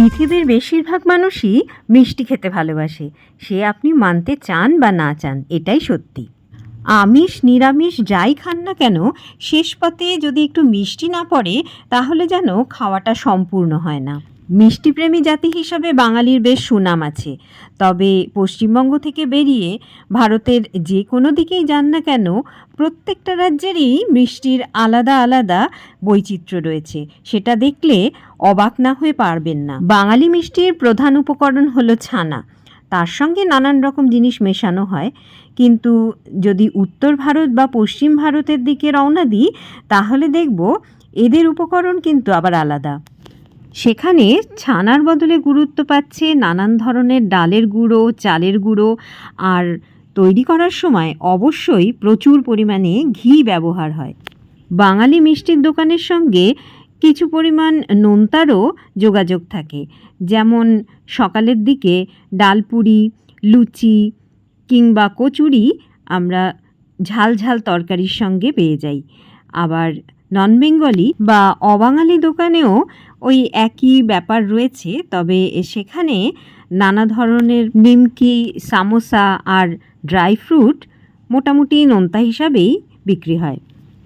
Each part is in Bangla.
পৃথিবীর বেশিরভাগ মানুষই মিষ্টি খেতে ভালোবাসে। সে আপনি মানতে চান বা না চান, এটাই সত্যি। আমিষ, নিরামিষ যাই খান না কেন, শেষ পথে যদি একটু মিষ্টি না পড়ে, তাহলে যেন খাওয়াটা সম্পূর্ণ হয় না। মিষ্টিপ্রেমী জাতি হিসাবে বাঙালির বেশ সুনাম আছে। তবে পশ্চিমবঙ্গ থেকে বেরিয়ে ভারতের যে কোনো দিকেই যান না কেন, প্রত্যেকটা রাজ্যেরই মিষ্টির আলাদা আলাদা বৈচিত্র্য রয়েছে। সেটা দেখলে অবাক না হয়ে পারবেন না। বাঙালি মিষ্টির প্রধান উপকরণ হলো ছানা। তার সঙ্গে নানান রকম জিনিস মেশানো হয়। কিন্তু যদি উত্তর ভারত বা পশ্চিম ভারতের দিকে রওনা দিই, তাহলে দেখব এদের উপকরণ কিন্তু আবার আলাদা। সেখানে ছানার বদলে গুরুত্ব পাচ্ছে নানান ধরনের ডালের গুঁড়ো, চালের গুঁড়ো। আর তৈরি করার সময় অবশ্যই প্রচুর পরিমাণে ঘি ব্যবহার হয়। বাঙালি মিষ্টির দোকানের সঙ্গে কিছু পরিমাণ নোনতারও যোগাযোগ থাকে। যেমন সকালের দিকে ডালপুরি, লুচি কিংবা কচুরি আমরা ঝাল ঝাল তরকারির সঙ্গে পেয়ে যাই। আবার নন বেঙ্গলি বা অবাঙালি দোকানেও ওই একই ব্যাপার রয়েছে, তবে সেখানে নানা ধরনের নিমকি, সামোসা আর ড্রাই ফ্রুট মোটামুটি নোনতা হিসাবেই বিক্রি হয়।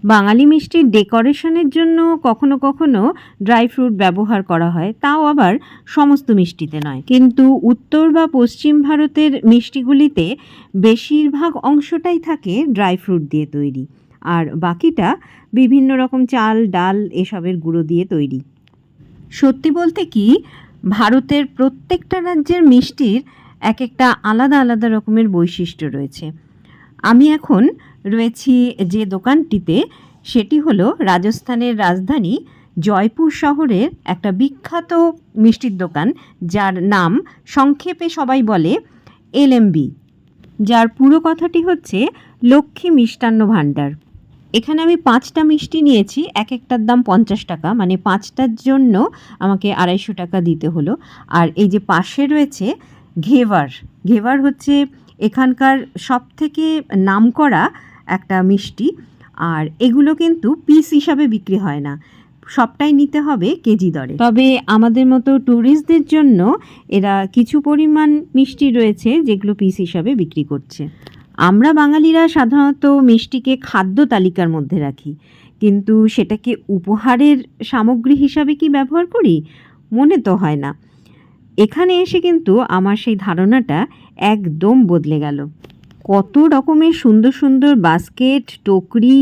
বাঙালি মিষ্টির ডেকোরেশনের জন্য কখনো কখনো ড্রাই ফ্রুট ব্যবহার করা হয়, তাও আবার সমস্ত মিষ্টিতে নয়। কিন্তু উত্তর বা পশ্চিম ভারতের মিষ্টিগুলিতে বেশিরভাগ অংশটাই থাকে ড্রাই ফ্রুট দিয়ে তৈরি, আর বাকিটা বিভিন্ন রকম চাল, ডাল এসবের গুঁড়ো দিয়ে তৈরি। সত্যি বলতে কি, ভারতের প্রত্যেকটা রাজ্যের মিষ্টির এক একটা আলাদা আলাদা রকমের বৈশিষ্ট্য রয়েছে। আমি এখন রয়েছি যে দোকানটিতে, সেটি হলো রাজস্থানের রাজধানী জয়পুর শহরের একটা বিখ্যাত মিষ্টির দোকান, যার নাম সংক্ষেপে সবাই বলে এলএমবি যার পুরো কথাটি হচ্ছে, লক্ষ্মী মিষ্টান্ন ভাণ্ডার। এখানে আমি পাঁচটা মিষ্টি নিয়েছি এক একটার দাম পঞ্চাশ টাকা মানে পাঁচটার জন্য আমাকে আড়াইশো টাকা দিতে হলো। আর এই যে পাশে রয়েছে ঘেভার ঘেভার হচ্ছে এখানকার সব থেকে নামকরা একটা মিষ্টি। আর এগুলো কিন্তু পিস হিসাবে বিক্রি হয় না, সবটাই নিতে হবে কেজি দরে। তবে আমাদের মতো ট্যুরিস্টদের জন্য এরা কিছু পরিমাণ মিষ্টি রয়েছে যেগুলো পিস হিসাবে বিক্রি করছে। আমরা বাঙালিরা সাধারণত মিষ্টিকে খাদ্য তালিকার মধ্যে রাখি। কিন্তু সেটাকে উপহারের সামগ্রী হিসাবে কি ব্যবহার করি? মনে তো হয় না। এখানে এসে কিন্তু আমার সেই ধারণাটা একদম বদলে গেল। কত রকমের সুন্দর সুন্দর বাস্কেট, টোকরি,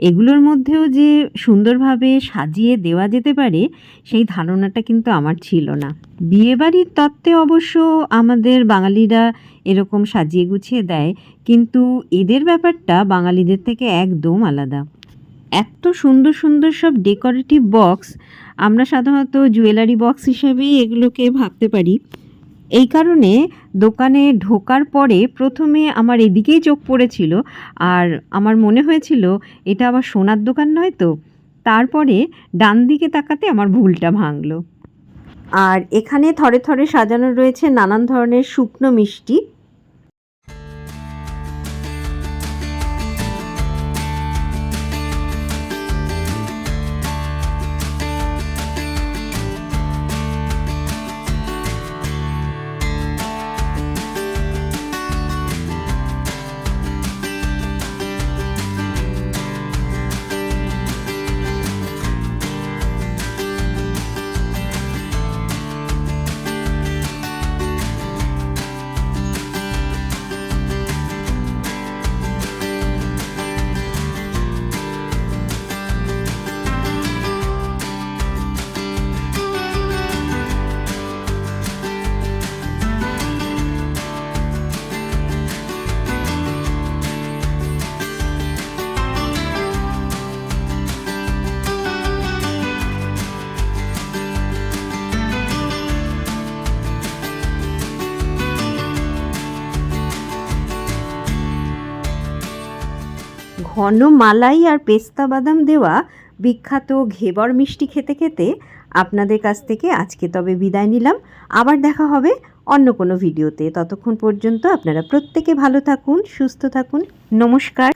এগুলোর মধ্যেও যে সুন্দরভাবে সাজিয়ে দেওয়া যেতে পারে, সেই ধারণাটা কিন্তু আমার ছিল না। বিয়েবাড়ির তত্ত্বে অবশ্য আমাদের বাঙালিরা এরকম সাজিয়ে গুছিয়ে দেয়, কিন্তু এদের ব্যাপারটা বাঙালিদের থেকে একদম আলাদা। এত সুন্দর সুন্দর সব ডেকোরেটিভ বক্স আমরা সাধারণত জুয়েলারি বক্স হিসেবেই এগুলোকে ভাবতে পারি। এই কারণে দোকানে ঢোকার পরে প্রথমে আমার এদিকেই চোখ পড়েছিল। আর আমার মনে হয়েছিল, এটা আবার সোনার দোকান নয় তো? তারপরে ডান দিকে তাকাতে আমার ভুলটা ভাঙলো। আর এখানে থরে থরে সাজানো রয়েছে নানান ধরনের শুকনো মিষ্টি। ঘন মালাই আর পেস্তা বাদাম দেওয়া বিখ্যাত ঘেবর মিষ্টি খেতে খেতে আপনাদের কাছ থেকে আজকে তবে বিদায় নিলাম। আবার দেখা হবে অন্য কোনো ভিডিওতে। ততক্ষণ পর্যন্ত আপনারা প্রত্যেকে ভালো থাকুন, সুস্থ থাকুন। নমস্কার।